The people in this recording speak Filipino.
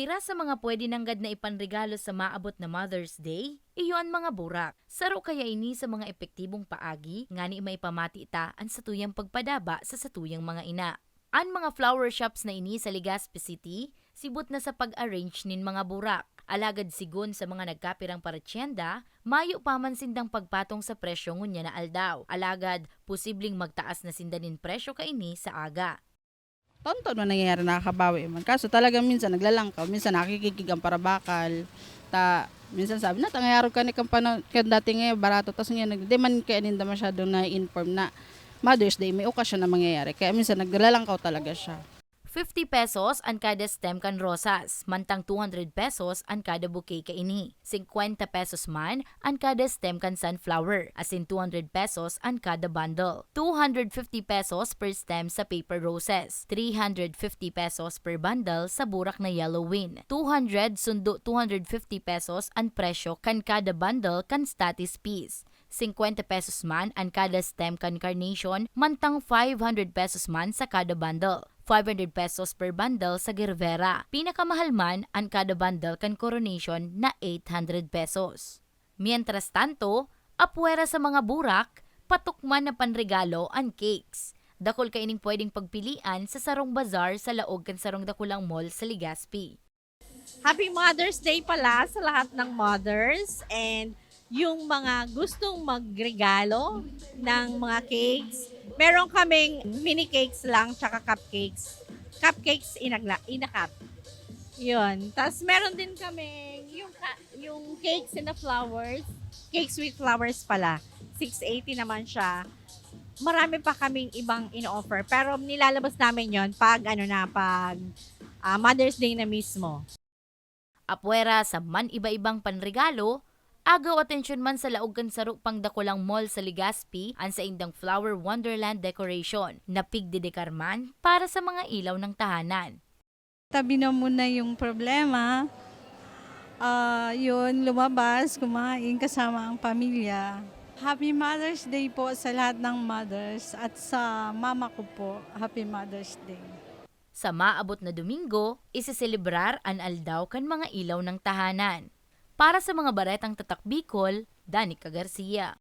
Pira sa mga pwede nanggad na ipanregalo sa maabot na Mother's Day, iyo ang mga burak. Saro kaya ini sa mga epektibong paagi, ngani may pamati ita ang satuyang pagpadaba sa satuyang mga ina. Ang mga flower shops na ini sa Legazpi City, sibot na sa pag-arrange nin mga burak. Alagad sigun sa mga nagkapirang paratyenda, mayo pa man sindang pagpatong sa presyo ngunya na aldaw. Alagad, posibleng magtaas na sindanin presyo kaini sa aga. Tonton man nangyayari nakakabawi man. Kaso talagang minsan naglalangkaw, minsan nakikikig ang parabakal. Ta, minsan sabi na, tangyaro ka ni kang panon, kan dati ngayon barato. Tapos ngayon, nag- di man kaya ninda masyadong na-inform na Mother's Day, may okasyon na mangyayari. Kaya minsan naglalangkaw talaga siya. 50 pesos ang kada stem kan rosas, mantang 200 pesos ang kada bouquet kaini. 50 pesos man ang kada stem kan sunflower, asin 200 pesos ang kada bundle. 250 pesos per stem sa paper roses. 350 pesos per bundle sa burak na yellow win. 200 sundo 250 pesos ang presyo kan kada bundle kan status piece. 50 pesos man ang kada stem kan carnation, mantang 500 pesos man sa kada bundle. 500 pesos per bundle sa Gervera. Pinakamahal man ang kada bundle kan coronation na 800 pesos. Mientras tanto, apwera sa mga burak, patukman na panregalo ang cakes. Dakol kaining pwedeng pagpilian sa Sarong Bazaar sa laog kan Sarong Dakulang Mall sa Legazpi. Happy Mother's Day pala sa lahat ng mothers and yung mga gustong magregalo ng mga cakes. Meron kaming mini cakes lang tsaka cupcakes. Cupcakes inagla, inakap. Yun. Tapos meron din kaming yung, yung cakes in the flowers. Cakes with flowers pala. 680 naman siya. Marami pa kaming ibang in-offer. Pero nilalabas namin yon pag ano na, pag ah, Mother's Day na mismo. Apwera sa man iba-ibang panregalo, agaw atensyon man sa laog kan saro pang dakulang mall sa Legazpi ang sa indang flower wonderland decoration na pigdidekar man para sa mga ilaw ng tahanan. tabi na muna yung problema. Ah, yun, lumabas, kumain kasama ang pamilya. Happy Mother's Day po sa lahat ng mothers at sa mama ko po, Happy Mother's Day. Sa maabot na Domingo, isiselebrar ang aldaw kan mga ilaw ng tahanan. Para sa mga baretang tatak Bicol, Danica Garcia.